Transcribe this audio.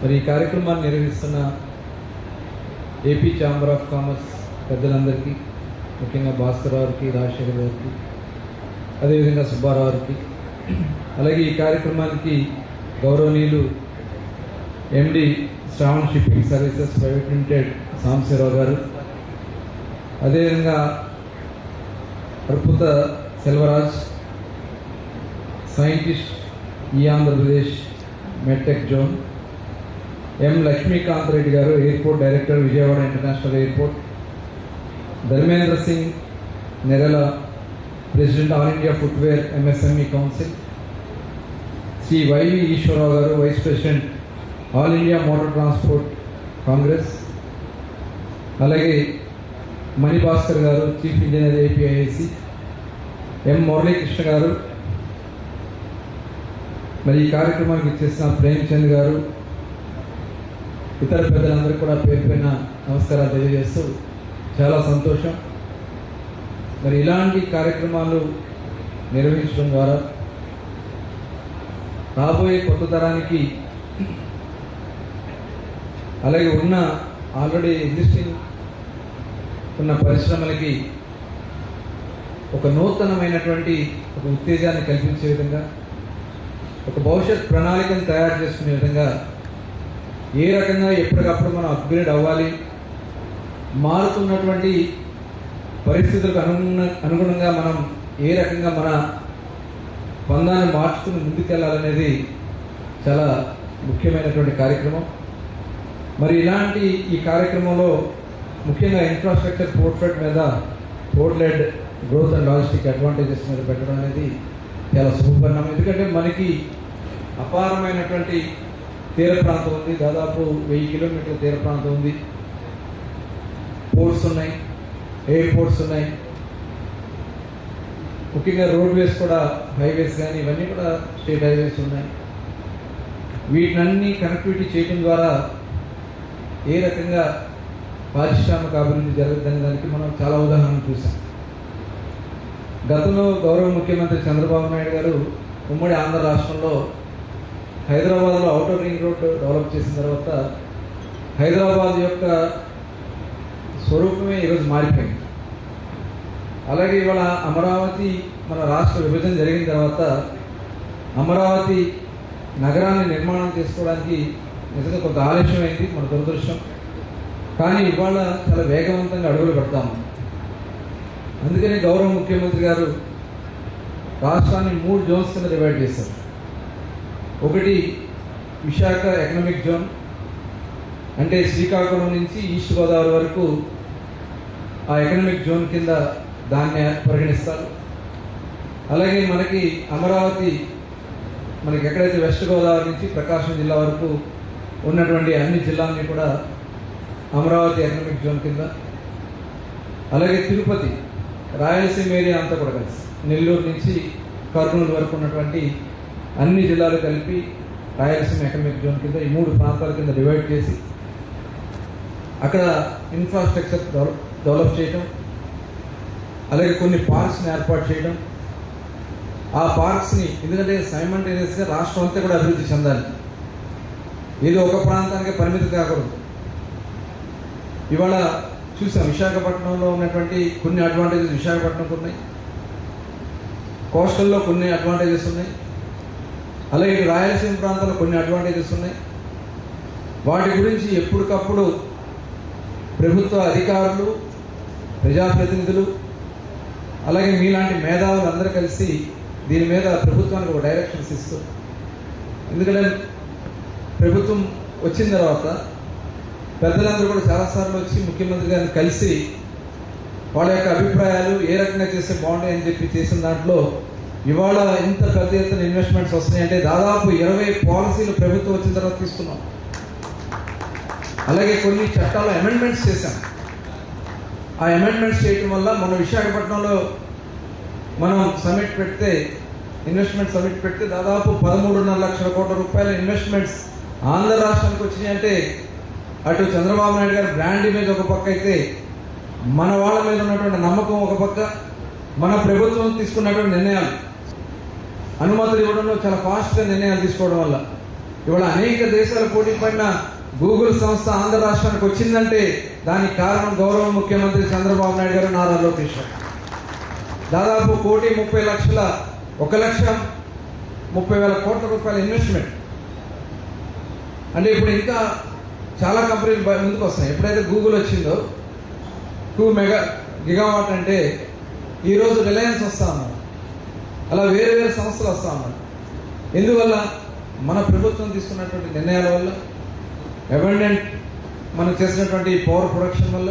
మరి ఈ కార్యక్రమాన్ని నిర్వహిస్తున్న ఏపీ ఛాంబర్ ఆఫ్ కామర్స్ పెద్దలందరికీ ముఖ్యంగా భాస్కర్ గారికి రాజశేఖర్ గారికి అదేవిధంగా సుబ్బారావు గారికి అలాగే ఈ కార్యక్రమానికి గౌరవనీయులు MD Shravan shipping services private limited Sambasivarao garu అదేవిధంగా అర్పుత సెల్వరాజ్ సైంటిస్ట్ ఈ Andhra Pradesh MedTech zone M Lakshmikanth Reddy garu airport director Vijayawada international airport. Dharmendra Singh Nerala president all India footwear MSME council. Shri Y V Eswararao garu vice president all India motor transport congress. అలాగే Manibhaskar garu chief engineer APIIC M Muralikrishna garu. మరి ఈ కార్యక్రమానికి ఇచ్చేసిన ప్రేమ్చంద్ గారు ఇతర పెద్దలందరూ కూడా పేరు పైన నమస్కారాలు తెలియజేస్తూ చాలా సంతోషం. మరి ఇలాంటి కార్యక్రమాలు నిర్వహించడం ద్వారా రాబోయే కొత్త తరానికి అలాగే ఉన్న ఆల్రెడీ ఎగ్జిస్టింగ్ ఉన్న పరిశ్రమలకి ఒక నూతనమైనటువంటి ఒక ఉత్తేజాన్ని కల్పించే విధంగా ఒక భవిష్యత్ ప్రణాళికను తయారు చేసుకునే విధంగా ఏ రకంగా ఎప్పటికప్పుడు మనం అప్గ్రేడ్ అవ్వాలి? మారుతున్నటువంటి పరిస్థితులకు అనుగుణ అనుగుణంగా మనం ఏ రకంగా మన పందాన్ని మార్చుకుని ముందుకెళ్ళాలనేది చాలా ముఖ్యమైనటువంటి కార్యక్రమం. మరి ఇలాంటి ఈ కార్యక్రమంలో ముఖ్యంగా ఇన్ఫ్రాస్ట్రక్చర్ పోర్ట్ఫెట్ మీద port led growth and logistic advantages మీద పెట్టడం అనేది చాలా శుభపరిణామం. ఎందుకంటే మనకి అపారమైనటువంటి తీర ప్రాంతం ఉంది. దాదాపు వెయ్యి కిలోమీటర్ల తీర ప్రాంతం ఉంది. పోర్ట్స్ ఉన్నాయి. ఎయిర్పోర్ట్స్ ఉన్నాయి. ముఖ్యంగా రోడ్వేస్ కూడా హైవేస్ కానీ ఇవన్నీ కూడా స్టేట్ హైవేస్ ఉన్నాయి. వీటినన్నీ కనెక్టివిటీ చేయడం ద్వారా ఏ రకంగా పారిశ్రామిక అభివృద్ధి జరుగుతుందనే దానికి మనం చాలా ఉదాహరణలు చూసాం గతంలో గౌరవ ముఖ్యమంత్రి చంద్రబాబు నాయుడు గారు ఉమ్మడి ఆంధ్ర రాష్ట్రంలో హైదరాబాద్లో అవుటర్ రింగ్ రోడ్ డెవలప్ చేసిన తర్వాత హైదరాబాద్ యొక్క స్వరూపమే ఈరోజు మారిపోయింది. అలాగే ఇవాళ అమరావతి మన రాష్ట్ర విభజన జరిగిన తర్వాత అమరావతి నగరాన్ని నిర్మాణం చేసుకోవడానికి నిజంగా కొంత ఆలస్యం అయింది మన దురదృష్టం. కానీ ఇవాళ చాలా వేగవంతంగా అడుగులు పెడతాము అందుకని గౌరవ ముఖ్యమంత్రి గారు రాష్ట్రాన్ని మూడు జోన్స్ కింద డివైడ్ చేశారు. ఒకటి విశాఖ ఎకనామిక్ జోన్ అంటే శ్రీకాకుళం నుంచి ఈస్ట్ గోదావరి వరకు ఆ ఎకనామిక్ జోన్ కింద దాన్ని పరిగణిస్తారు. అలాగే మనకి అమరావతి మనకి ఎక్కడైతే వెస్ట్ గోదావరి నుంచి ప్రకాశం జిల్లా వరకు ఉన్నటువంటి అన్ని జిల్లాలని కూడా అమరావతి ఎకనామిక్ జోన్ కింద. అలాగే తిరుపతి రాయలసీమ ఏరియా అంతా కూడా కలిసి నెల్లూరు నుంచి కర్నూలు వరకు ఉన్నటువంటి అన్ని జిల్లాలు కలిపి రాయలసీమ ఎకనామిక్ జోన్ కింద ఈ మూడు ప్రాంతాల కింద డివైడ్ చేసి అక్కడ ఇన్ఫ్రాస్ట్రక్చర్ డెవలప్ డెవలప్ చేయడం అలాగే కొన్ని పార్క్స్ని ఏర్పాటు చేయడం ఆ పార్క్స్ని ఎందుకంటే సైమంటేనియస్గా రాష్ట్రం అంతా కూడా అభివృద్ధి చెందాలి. ఏదో ఒక ప్రాంతానికి పరిమితి కాకూడదు. ఇవాళ చూసాం విశాఖపట్నంలో ఉన్నటువంటి కొన్ని అడ్వాంటేజెస్ విశాఖపట్నంకు ఉన్నాయి. కోస్టల్లో కొన్ని అడ్వాంటేజెస్ ఉన్నాయి. అలాగే రాయలసీమ ప్రాంతంలో కొన్ని అడ్వాంటేజెస్ ఉన్నాయి. వాటి గురించి ఎప్పటికప్పుడు ప్రభుత్వ అధికారులు ప్రజాప్రతినిధులు అలాగే మీలాంటి మేధావులు అందరూ కలిసి దీని మీద ప్రభుత్వానికి ఒక డైరెక్షన్స్ ఇస్తూ. ఎందుకంటే ప్రభుత్వం వచ్చిన తర్వాత పెద్దలందరూ కూడా చాలాసార్లు వచ్చి ముఖ్యమంత్రి గారిని కలిసి వాళ్ళ యొక్క అభిప్రాయాలు ఏ రకంగా చేస్తే బాగుంటాయని చెప్పి చేసిన దాంట్లో ఇవాళ ఇంత పెద్ద ఎత్తున ఇన్వెస్ట్మెంట్స్ వస్తున్నాయంటే దాదాపు ఇరవై పాలసీలు ప్రభుత్వం వచ్చిన తర్వాత తీసుకున్నాం. అలాగే కొన్ని చట్టాలు అమెండ్మెంట్స్ చేశాం. ఆ అమెండ్మెంట్స్ చేయడం వల్ల మన విశాఖపట్నంలో మనం సమిట్ పెడితే ఇన్వెస్ట్మెంట్ సమిట్ పెడితే దాదాపు పదమూడున్నర లక్షల కోట్ల రూపాయల ఇన్వెస్ట్మెంట్స్ ఆంధ్ర రాష్ట్రానికి వచ్చినాయి అంటే అటు చంద్రబాబు నాయుడు గారి బ్రాండ్ ఇమేజ్ ఒక పక్క అయితే మన వాళ్ళ మీద ఉన్నటువంటి నమ్మకం ఒక పక్క మన ప్రభుత్వం తీసుకున్నటువంటి నిర్ణయాలు. అనుమతులు ఇవ్వడంలో చాలా ఫాస్ట్గా నిర్ణయాలు తీసుకోవడం వల్ల. ఇవాళ అనేక దేశాలు పోటీ పడిన గూగుల్ సంస్థ ఆంధ్ర రాష్ట్రానికి వచ్చిందంటే దానికి కారణం గౌరవ ముఖ్యమంత్రి చంద్రబాబు నాయుడు గారు నారా లోకేష్ దాదాపు కోటి ముప్పై లక్షల ఒక లక్ష ముప్పై వేల కోట్ల రూపాయల ఇన్వెస్ట్మెంట్. అంటే ఇప్పుడు ఇంకా చాలా కంపెనీలు ముందుకు వస్తాయి ఎప్పుడైతే గూగుల్ వచ్చిందో టూ మెగా గిగావాట్ అంటే ఈరోజు రిలయన్స్ వస్తా ఉన్నారు అలా వేరే వేరే సంస్థలు వస్తా ఉన్నారు ఎందువల్ల? మన ప్రభుత్వం తీసుకున్నటువంటి నిర్ణయాల వల్ల అబెండెంట్ మనం చేసినటువంటి పవర్ ప్రొడక్షన్ వల్ల